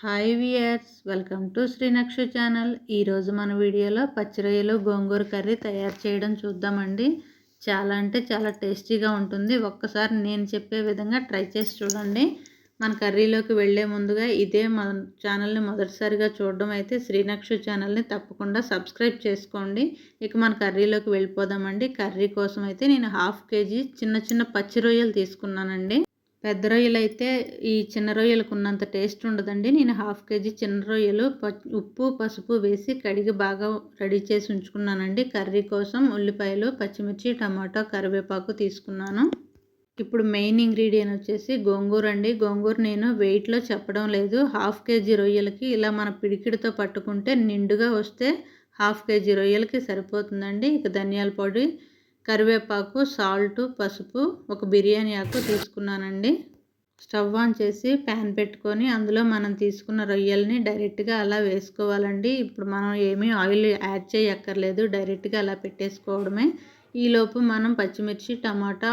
Hi viewers welcome to Srinakshu channel. ఈరోజు మన వీడియోలో పచ్చి రొయ్యలు గోంగూర కర్రీ తయారు చేయడం చూద్దామండి. చాలా అంటే చాలా టేస్టీగా ఉంటుంది. ఒక్కసారి నేను చెప్పే విధంగా ట్రై చేసి చూడండి. మన కర్రీలోకి వెళ్ళే ముందుగా ఇదే మన ఛానల్ని మొదటిసారిగా చూడడం అయితే శ్రీనక్షు ఛానల్ని తప్పకుండా సబ్స్క్రైబ్ చేసుకోండి. ఇక మన కర్రీలోకి వెళ్ళిపోదామండి. కర్రీ కోసం అయితే నేను హాఫ్ కేజీ చిన్న చిన్న పచ్చి రొయ్యలు తీసుకున్నానండి. పెద్ద రొయ్యలు అయితే ఈ చిన్న రొయ్యలకు ఉన్నంత టేస్ట్ ఉండదండి. నేను హాఫ్ కేజీ చిన్న రొయ్యలు ఉప్పు పసుపు వేసి కడిగి బాగా రెడీ చేసి ఉంచుకున్నానండి. కర్రీ కోసం ఉల్లిపాయలు పచ్చిమిర్చి టమాటో కరివేపాకు తీసుకున్నాను. ఇప్పుడు మెయిన్ ఇంగ్రీడియంట్ వచ్చేసి గోంగూర అండి. గోంగూర నేను వెయిట్లో చెప్పడం లేదు. హాఫ్ కేజీ రొయ్యలకి ఇలా మన పిడికిడితో పట్టుకుంటే నిండుగా వస్తే హాఫ్ కేజీ రొయ్యలకి సరిపోతుందండి. ఇక ధనియాల పొడి కరివేపాకు సాల్ట్ పసుపు ఒక బిర్యానీ ఆకు తీసుకున్నానండి. స్టవ్ ఆన్ చేసి ప్యాన్ పెట్టుకొని అందులో మనం తీసుకున్న రొయ్యల్ని డైరెక్ట్గా అలా వేసుకోవాలండి. ఇప్పుడు మనం ఏమీ ఆయిల్ యాడ్ చేయక్కర్లేదు డైరెక్ట్గా అలా పెట్టేసుకోవడమే. ఈలోపు మనం పచ్చిమిర్చి టమాటా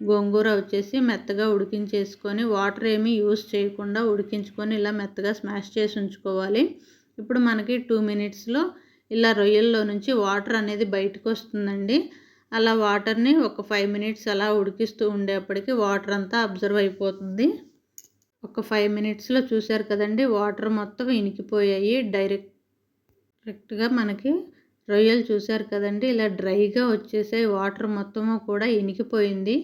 గోంగూర వచ్చేసి మెత్తగా ఉడికించేసుకొని వాటర్ ఏమీ యూస్ చేయకుండా ఉడికించుకొని ఇలా మెత్తగా స్మాష్ చేసి ఉంచుకోవాలి. ఇప్పుడు మనకి టూ మినిట్స్లో ఇలా రొయ్యల్లో నుంచి వాటర్ అనేది బయటకు వస్తుందండి అలా వాటర్ని ఒక ఫైవ్ మినిట్స్ అలా ఉడికిస్తూ ఉండేప్పటికీ వాటర్ అంతా అబ్జర్వ్ అయిపోతుంది. ఒక ఫైవ్ మినిట్స్లో చూశారు కదండి వాటర్ మొత్తం ఇనికిపోయాయి. డైరెక్ట్ డైరెక్ట్గా మనకి రొయ్యలు చూశారు కదండి ఇలా డ్రైగా వచ్చేసే వాటర్ మొత్తము కూడా ఇనికిపోయింది.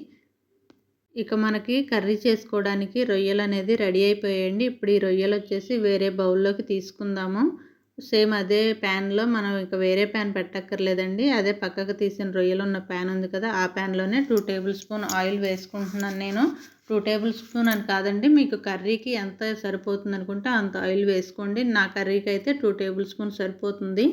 ఇక మనకి కర్రీ చేసుకోవడానికి రొయ్యలు అనేది రెడీ అయిపోయాయండి. ఇప్పుడు ఈ రొయ్యలు వచ్చేసి వేరే బౌల్లోకి తీసుకుందాము. సేమ్ అదే ప్యాన్లో మనం ఇంకా వేరే ప్యాన్ పెట్టక్కర్లేదండి. అదే పక్కకు తీసిన రొయ్యలు ఉన్న ప్యాన్ ఉంది కదా ఆ ప్యాన్లోనే టూ టేబుల్ స్పూన్ ఆయిల్ వేసుకుంటున్నాను నేను. టూ టేబుల్ స్పూన్ అని కాదండి మీకు కర్రీకి ఎంత సరిపోతుంది అనుకుంటే అంత ఆయిల్ వేసుకోండి. నా కర్రీకి అయితే టూ టేబుల్ స్పూన్ సరిపోతుంది.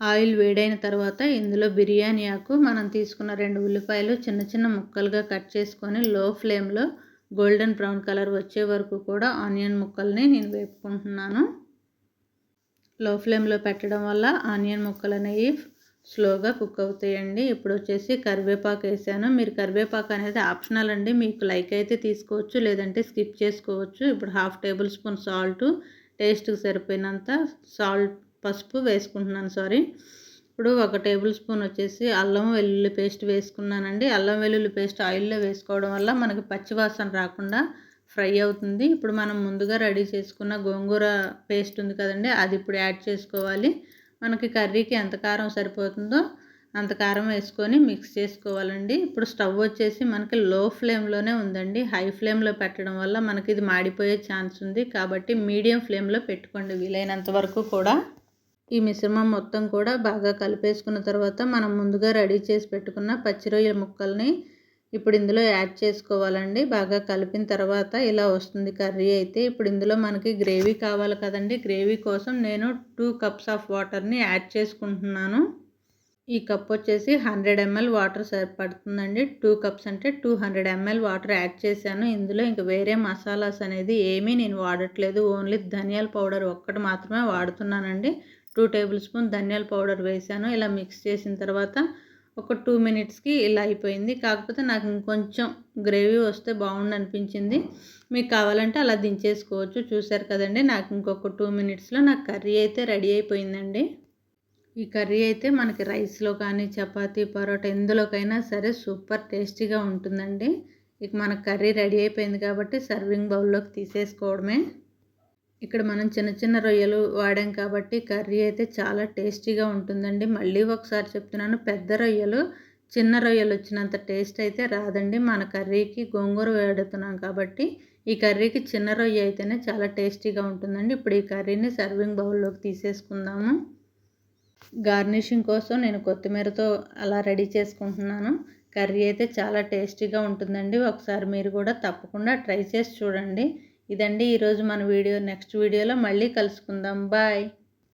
ఆయిల్ వేడైన తర్వాత ఇందులో బిర్యానీ ఆకు మనం తీసుకున్న రెండు ఉల్లిపాయలు చిన్న చిన్న ముక్కలుగా కట్ చేసుకొని లో ఫ్లేమ్లో గోల్డెన్ బ్రౌన్ కలర్ వచ్చే వరకు కూడా ఆనియన్ ముక్కల్ని నేను వేపుకుంటున్నాను. లో ఫ్లేమ్లో పెట్టడం వల్ల ఆనియన్ ముక్కలు అనేవి స్లోగా కుక్ అవుతాయండి. ఇప్పుడు వచ్చేసి కరివేపాకు వేసాను. మీరు కరివేపాకు అనేది ఆప్షనల్ అండి. మీకు లైక్ అయితే తీసుకోవచ్చు లేదంటే స్కిప్ చేసుకోవచ్చు. ఇప్పుడు హాఫ్ టేబుల్ స్పూన్ సాల్ట్ టేస్ట్కి సరిపోయినంత సాల్ట్ పసుపు వేసుకుంటున్నాను సారీ. ఇప్పుడు ఒక టేబుల్ స్పూన్ వచ్చేసి అల్లం వెల్లుల్లి పేస్ట్ వేసుకున్నానండి. అల్లం వెల్లుల్లి పేస్ట్ ఆయిల్లో వేసుకోవడం వల్ల మనకి పచ్చివాసన రాకుండా ఫ్రై అవుతుంది. ఇప్పుడు మనం ముందుగా రెడీ చేసుకున్న గోంగూర పేస్ట్ ఉంది కదండి అది ఇప్పుడు యాడ్ చేసుకోవాలి. మనకి కర్రీకి ఎంత కారం సరిపోతుందో అంత కారం వేసుకొని మిక్స్ చేసుకోవాలండి. ఇప్పుడు స్టవ్ వచ్చేసి మనకి లో ఫ్లేమ్లోనే ఉందండి. హై ఫ్లేమ్లో పెట్టడం వల్ల మనకి ఇది మాడిపోయే ఛాన్స్ ఉంది. కాబట్టి మీడియం ఫ్లేమ్లో పెట్టుకోండి వీలైనంత వరకు కూడా. ఈ మిశ్రమం మొత్తం కూడా బాగా కలిపేసుకున్న తర్వాత మనం ముందుగా రెడీ చేసి పెట్టుకున్న పచ్చి రొయ్యల ముక్కల్ని ఇప్పుడు ఇందులో యాడ్ చేసుకోవాలండి. బాగా కలిపిన తర్వాత ఇలా వస్తుంది కర్రీ అయితే. ఇప్పుడు ఇందులో మనకి గ్రేవీ కావాలి కదండి. గ్రేవీ కోసం నేను టూ కప్స్ ఆఫ్ వాటర్ని యాడ్ చేసుకుంటున్నాను. ఈ కప్ వచ్చేసి హండ్రెడ్ ఎంఎల్ వాటర్ సరిపడుతుందండి. టూ కప్స్ అంటే two hundred ML water add చేశాను. ఇందులో ఇంక వేరే మసాలాస్ అనేది ఏమీ నేను వాడట్లేదు. ఓన్లీ ధనియాల పౌడర్ ఒక్కటి మాత్రమే వాడుతున్నానండి. టూ టేబుల్ స్పూన్ ధనియాల పౌడర్ వేసాను ఇలా మిక్స్ చేసిన తర్వాత ఒక టూ మినిట్స్కి ఇలా అయిపోయింది. కాకపోతే నాకు ఇంకొంచెం గ్రేవీ వస్తే బాగుండు అనిపించింది మీకు కావాలంటే అలా దించేసుకోవచ్చు. చూసారు కదండి నాకు ఇంకొక టూ మినిట్స్లో నాకు కర్రీ అయితే రెడీ అయిపోయిందండి. ఈ కర్రీ అయితే మనకి రైస్లో కానీ చపాతీ పరోటా ఎందులోకైనా సరే సూపర్ టేస్టీగా ఉంటుందండి. ఇక మన కర్రీ రెడీ అయిపోయింది కాబట్టి సర్వింగ్ బౌల్లోకి తీసేసుకోవడమే. ఇక్కడ మనం చిన్న చిన్న రొయ్యలు వాడాం కాబట్టి కర్రీ అయితే చాలా టేస్టీగా ఉంటుందండి. మళ్ళీ ఒకసారి చెప్తున్నాను పెద్ద రొయ్యలు చిన్న రొయ్యలు వచ్చినంత టేస్ట్ అయితే రాదండి. మన కర్రీకి గోంగూర వాడుతున్నాం కాబట్టి ఈ కర్రీకి చిన్న రొయ్య అయితేనే చాలా టేస్టీగా ఉంటుందండి. ఇప్పుడు ఈ కర్రీని సర్వింగ్ బౌల్లోకి తీసేసుకుందాము. గార్నిషింగ్ కోసం నేను కొత్తిమీరతో అలా రెడీ చేసుకుంటున్నాను. కర్రీ అయితే చాలా టేస్టీగా ఉంటుందండి. ఒకసారి మీరు కూడా తప్పకుండా ట్రై చేసి చూడండి. ఇదండి ఈరోజు మన వీడియో నెక్స్ట్ వీడియోలో మళ్ళీ కలుసుకుందాం. బాయ్.